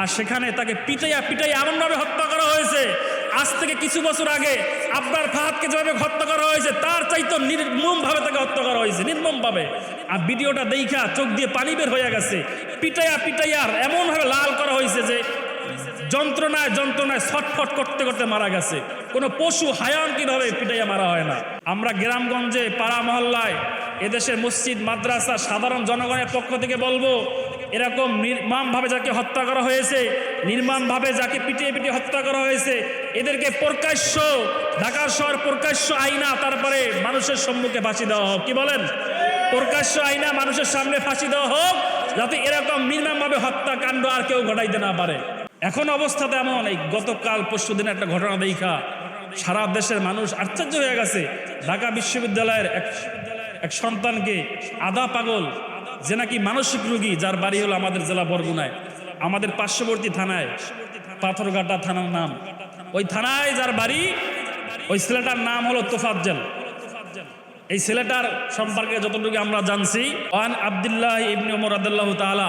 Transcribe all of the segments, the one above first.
আর সেখানে তাকে পিটাইয়া পিটাইয়া এমনভাবে হত্যা করা হয়েছে। আজ থেকে কিছু বছর আগে আব্বার ফাহাদকে যেভাবে হত্যা করা হয়েছে, তার চাইতো নির্মমভাবে তাকে হত্যা করা হয়েছে, নির্মমভাবে। আর ভিডিওটা দেখা চোখ দিয়ে পানি বের হয়ে গেছে। পিটাইয়া পিটাইয়ার এমনভাবে লাল করা হয়েছে যে যন্ত্রণায় যন্ত্রণায় ছটফট করতে করতে মারা গেছে। কোনো পশু, হায়ান কীভাবে পিটাইয়া মারা হয় না। আমরা গ্রামগঞ্জে, পাড়া মহল্লায় এদেশের মসজিদ, মাদ্রাসা, সাধারণ জনগণের পক্ষ থেকে বলব এরকম নির্মমভাবে যাকে হত্যা করা হয়েছে, নির্মমভাবে যাকে পিটিয়ে পিটিয়ে হত্যা করা হয়েছে, এদেরকে প্রকাশ্য, ঢাকার শহর প্রকাশ্য আইনা তারপরে মানুষের সম্মুখে ফাঁসি দেওয়া হোক। কি বলেন? প্রকাশ্য আইনা মানুষের সামনে ফাঁসি দেওয়া হোক, যাতে এরকম নির্মমভাবে হত্যাকাণ্ড আর কেউ ঘটাইতে না পারে। এখন অবস্থা তেমন, এই গতকাল পরশু দিন একটা ঘটনা দেখা। সারা দেশের মানুষ আশ্চর্য হয়ে গেছে। ঢাকা বিশ্ববিদ্যালয়ের এক এক সন্তানকে আদা পাগল যে নাকি মানসিক রোগী যার বাড়ি হলো আমাদের জেলা বরগুনায়, আমাদের পার্শ্ববর্তী থানায়, পাথরঘাটা থানার নাম। ওই থানায় যার বাড়ি, ওই ছেলেটার নাম হলো তোফাজ্জল এই ছেলেটার সম্পর্কে যতটুকু আমরা জানছি, ওয়ান আবদুল্লাহ ইবনে ওমর রাদিয়াল্লাহু তাআলা,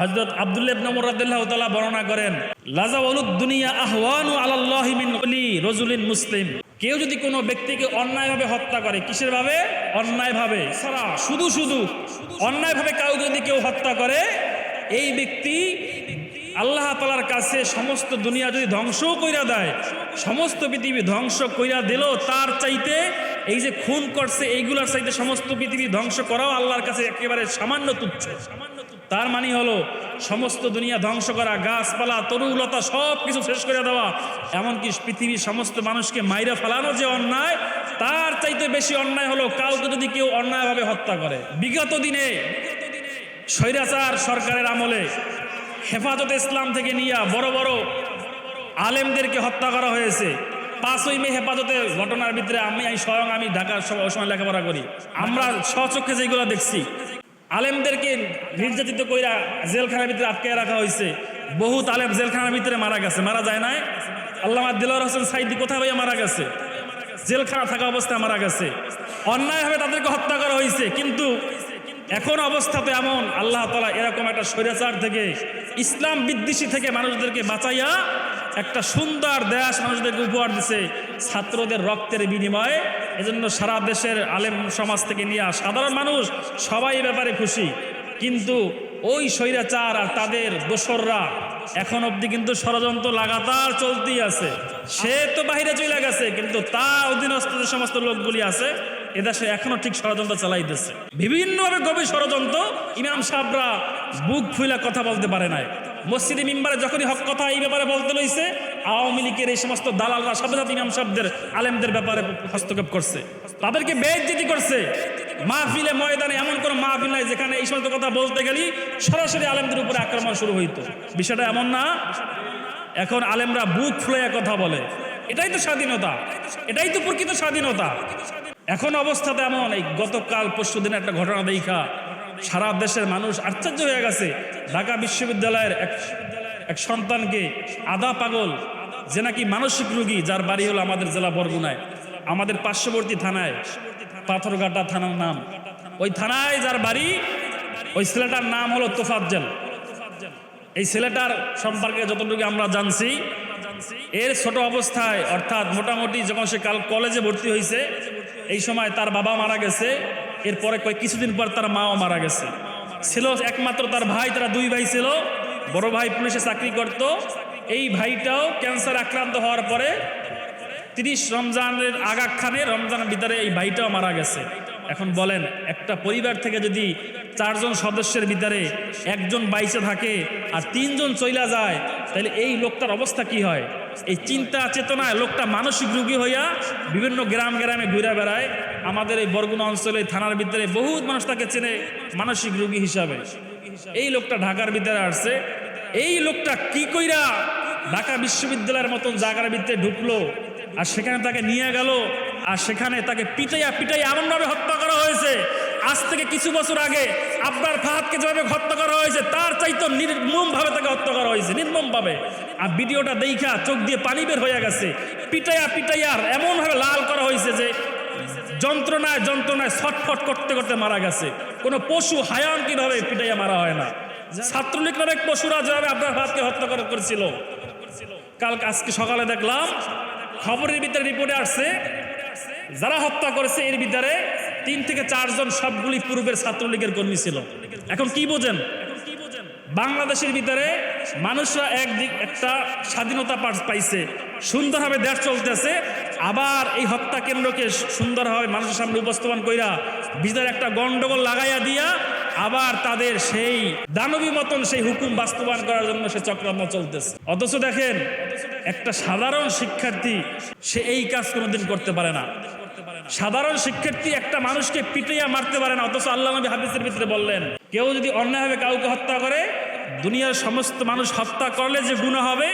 হযরত আব্দুল্লাহ ইবনে ওমর রাদিয়াল্লাহু তাআলা বর্ণনা করেন, লাজাওয়ালুদ দুনিয়া আহওয়ানু মিন রাজুলিন মুসলিম। কেউ যদি কোনো ব্যক্তিকে অন্যায়ভাবে হত্যা করে, কিসের ভাবে? অন্যায়ভাবে। সারা, শুধু শুধু অন্যায়ভাবে কাউ যদি কেউ হত্যা করে, এই ব্যক্তি আল্লাহ তালার কাছে সমস্ত দুনিয়া যদি ধ্বংসও কইরা দেয়, সমস্ত পৃথিবী ধ্বংস কইরা দিল, তার চাইতে এই যে খুন করছে, এইগুলার চাইতে সমস্ত পৃথিবী ধ্বংস করাও আল্লাহর কাছে একেবারে সামান্য তুচ্ছ। তার মানে হলো, সমস্ত দুনিয়া ধ্বংস করা, গাছপালা, তরুলতা সব কিছু শেষ করে দেওয়া, এমনকি পৃথিবীর সমস্ত মানুষকে মাইরা ফেলানো যে অন্যায়, তার চাইতে বেশি অন্যায় হলো কাউকে যদি কেউ অন্যায়ভাবে হত্যা করে। বিগত দিনে স্বৈরাচার সরকারের আমলে হেফাজতে ইসলাম থেকে নিয়ে বড় বড় আলেমদেরকে হত্যা করা হয়েছে। পাঁচই মে হেফাজতে ঘটনার ভিতরে আমি স্বয়ং আমি ঢাকার সময় লেখাপড়া করি। আমরা স্বচক্ষে যেগুলো দেখছি, আলেমদেরকে নির্যাতিত কইরা জেলখানার ভিতরে আটকে রাখা হয়েছে বহুত আলেম জেলখানার ভিতরে মারা গেছে। মারা যায় নাই? আল্লামা দিলর হোসেন সাইদি কোথায় ভাইয়া মারা গেছে? জেলখানা থাকা অবস্থায় মারা গেছে। অন্যায়ভাবে তাদেরকে হত্যা করা হয়েছে কিন্তু এখন অবস্থা তো এমন, আল্লাহ তালা এরকম একটা স্বৈরাচার থেকে, ইসলাম বিদ্বেষী থেকে মানুষদেরকে বাঁচাইয়া একটা সুন্দর দেশ মানুষদেরকে উপহার দিছে ছাত্রদের রক্তের বিনিময়ে। এজন্য সারা দেশের আলেম সমাজ থেকে নিয়ে সাধারণ মানুষ সবাই ব্যাপারে খুশি। কিন্তু ওই স্বৈরাচার আর তাদের দোসররা এখন অবধি কিন্তু ষড়যন্ত্র লাগাতার চলতেই আছে। সে তো বাহিরে চলে গেছে, কিন্তু তার অধীনস্থ যে সমস্ত লোকগুলি আছে এদেশে এখনও ঠিক ষড়যন্ত্র চালাইতেছে বিভিন্নভাবে গভীর ষড়যন্ত্র ইমাম সাহেবরা বুক ফুইলা কথা বলতে পারে নাই। মসজিদে মিম্বারে যখনই হক কথা এই ব্যাপারে বলতে লইছে, আওয়ামী লীগের এই সমস্ত দালালরা সাথে ইমাম সাহেবদের, আলেমদের ব্যাপারে হস্তক্ষেপ করছে। তাদেরকে বেজ্জিতি করছে। মাহফিলে ময়দানে এমন কোনো মাহফিল নাই যেখানে এই সমস্ত কথা বলতে গেলি সরাসরি আলেমদের উপরে আক্রমণ শুরু হইতো। বিষয়টা এমন না, এখন আলেমরা বুক ফুলে কথা বলে। এটাই তো স্বাধীনতা। এটাই তো প্রকৃত স্বাধীনতা। এখন অবস্থাতে এমন, এই গতকাল পরশু দিন একটা ঘটনা দেখা। সারা দেশের মানুষ আশ্চর্য হয়ে গেছে। ঢাকা বিশ্ববিদ্যালয়ের এক এক সন্তানকে আদা পাগল, যে নাকি মানসিক রোগী, যার বাড়ি হলো আমাদের জেলা বরগুনায়, আমাদের পার্শ্ববর্তী থানায়, পাথরঘাটা থানার নাম। ওই থানায় যার বাড়ি, ওই ছেলেটার নাম হলো তোফাজ্জল। এই ছেলেটার সম্পর্কে যতটুকু আমরা জানছি, এর ছোট অবস্থায়, অর্থাৎ মোটামুটি যখন সে কাল কলেজে ভর্তি হয়েছে, এই সময় তার বাবা মারা গেছে। এরপরে কয়েক কিছুদিন পর তার মাও মারা গেছে। ছিল একমাত্র তার ভাই, তারা দুই ভাই ছিল। বড় ভাই পুলিশে চাকরি করত। এই ভাইটাও ক্যান্সার আক্রান্ত হওয়ার পরে তিরিশ রমজানের আগাখানে রমজানের ভিতরে এই ভাইটাও মারা গেছে। এখন বলেন, একটা পরিবার থেকে যদি চারজন সদস্যের ভিতরে একজন বাইচে থাকে আর তিনজন চইলা যায়, তাহলে এই লোকটার অবস্থা কি হয়? এই চিন্তা চেতনায় লোকটা মানসিক রোগী হইয়া বিভিন্ন গ্রাম গ্রামে ঘুরে বেড়ায়। আমাদের এই বরগুনা অঞ্চলে থানার ভিতরে বহুত মানুষ তাকে চেনে মানসিক রোগী হিসাবে। এই লোকটা ঢাকার ভিতরে আসছে। এই লোকটা কি কইরা ঢাকা বিশ্ববিদ্যালয়ের মতন জায়গার ভিতরে ঢুকলো, আর সেখানে তাকে নিয়ে গেল, আর সেখানে তাকে পিটাইয়া পিটাইয়া এমনভাবে হত্যা করা হয়েছে। আজ থেকে কিছু বছর আগে আব্বার ফাহাদকে যেভাবে হত্যা করা হয়েছে, তার চাইতো নির্মমভাবে তাকে হত্যা করা হয়েছে, নির্মমভাবে। আর ভিডিওটা দেখা চোখ দিয়ে পানি বের হয়ে গেছে। পিটাইয়া পিটাইয়ার এমনভাবে লাল করা হয়েছে যে যন্ত্রণায় যন্ত্রণায় ছটফট করতে করতে মারা গেছে। কোনো পশু হায়ান কীভাবে পিটাইয়া মারা হয় না। ছাত্রলীগ নামক পশুরা যেভাবে আবরার ফাহাদকে হত্যা করা করেছিল। কাল আজকে সকালে দেখলাম, খবরের ভিতরে রিপোর্টে আসছে, যারা হত্যা করেছে এর ভিতরে তিন থেকে চারজন সবগুলি পূর্বের ছাত্রলীগের কর্মী ছিল। এখন কি বোঝেন? বাংলাদেশের ভিতরে মানুষরা একদিক একটা স্বাধীনতা পাইছে, সুন্দরভাবে দেশ চলতেছে, আবার এই হত্যা কেন্দ্রকে সুন্দরভাবে মানুষের সামনে উপস্থাপন কইরা ভিতরে একটা গন্ডগোল লাগাইয়া দিয়া আবার তাদের সেই দানবী মতন সেই হুকুম বাস্তবায়ন করার জন্য সে চক্রান্ত চলতেছে। অথচ দেখেন, একটা সাধারণ শিক্ষার্থী, সে এই কাজ কোনোদিন করতে পারে না। সাধারণ শিক্ষার্থী একটা মানুষকে পিটাইয়া মারতে পারে না, অথচ আল্লাহ নবী হাদিসের ভিতরে বললেন, কেউ যদি অন্যায়ভাবে কাউকে হত্যা করে, দুনিয়ার সমস্ত মানুষ হত্যা করলে যে গুণা হবে,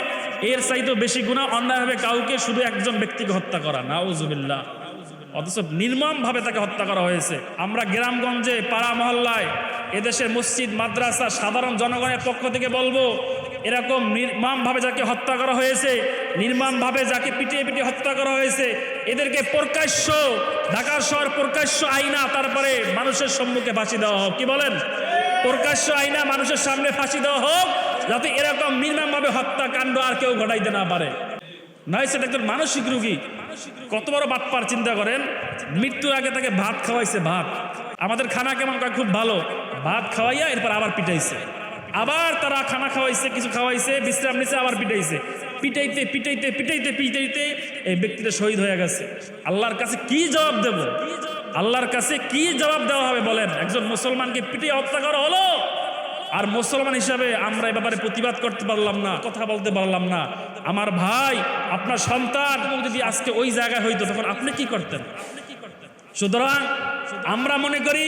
এর চাইতেও বেশি গুণা অন্যায়ভাবে কাউকে শুধু একজন ব্যক্তিকে হত্যা করা। নাউজুবিল্লাহ। অথচ নির্মমভাবে তাকে হত্যা করা হয়েছে। আমরা গ্রামগঞ্জে, পাড়া মহল্লায় এদেশের মসজিদ, মাদ্রাসা, সাধারণ জনগণের পক্ষ থেকে বলব, এরকম নির্মমভাবে যাকে হত্যা করা হয়েছে, নির্মমভাবে যাকে পিটিয়ে পিটিয়ে হত্যা করা হয়েছে, এদেরকে প্রকাশ্য ঢাকার শহর প্রকাশ্য আইনা, তারপরে মানুষের সম্মুখে ফাঁসি দেওয়া হোক। কি বলেন? প্রকাশ্য আইনা মানুষের সামনে ফাঁসি দেওয়া হোক, যাতে এরকম নির্মমভাবে হত্যাকাণ্ড আর কেউ ঘটাইতে না পারে। নয়, সেটা একজন মানসিক রুগী। কত বড় বাটপার চিন্তা করেন, মৃত্যুর আগে তাকে ভাত খাওয়াইছে ভাত। আমাদের খানা কেমন খুব ভালো। ভাত খাওয়াইয়া এরপর আবার পিটাইছে। আবার তারা খানা খাওয়াইছে, কিছু খাওয়াইছে, বিশ্রাম নিছে, আবার পিটাইছে। পিটাইতে পিটাইতে পিটাইতে পিটাইতে এই ব্যক্তিটা শহীদ হয়ে গেছে। আল্লাহর কাছে কি জবাব দেব? আল্লাহর কাছে কি জবাব দেওয়া হবে বলেন? একজন মুসলমানকে পিটিয়ে হত্যা করা হলো? আর মুসলমান হিসাবে আমরা এ ব্যাপারে প্রতিবাদ করতে পারলাম না, কথা বলতে পারলাম না। আমার ভাই, আপনার সন্তান যদি আজকে ওই জায়গায় হইতো, তখন আপনি কি করতেন? সুতরাং আমরা মনে করি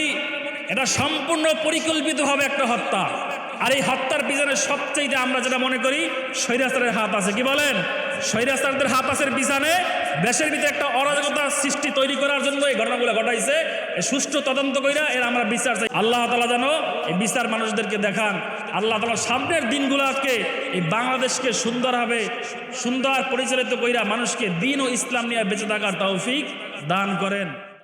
এটা সম্পূর্ণ পরিকল্পিতভাবে একটা হত্যা। আর এই হত্যার পিছনে সবচেয়ে আমরা যেটা মনে করি, স্বৈরাচারের হাত আছে। কি বলেন? স্বৈরাচারদের হাত আছে পিছনে দেশের ভিতরে একটা অরাজকতা সৃষ্টি তৈরি করার জন্য এই ঘটনাগুলো ঘটাইছে। সুষ্ঠু তদন্ত কইরা এর আমরা বিচার চাই। আল্লাহ তালা যেন এই বিচার মানুষদেরকে দেখান। আল্লাহ তালা সামনের দিনগুলোকে এই বাংলাদেশকে সুন্দরভাবে সুন্দর পরিচালিত কইরা মানুষকে দিন ও ইসলাম নিয়ে বেঁচে থাকার তৌফিক দান করেন।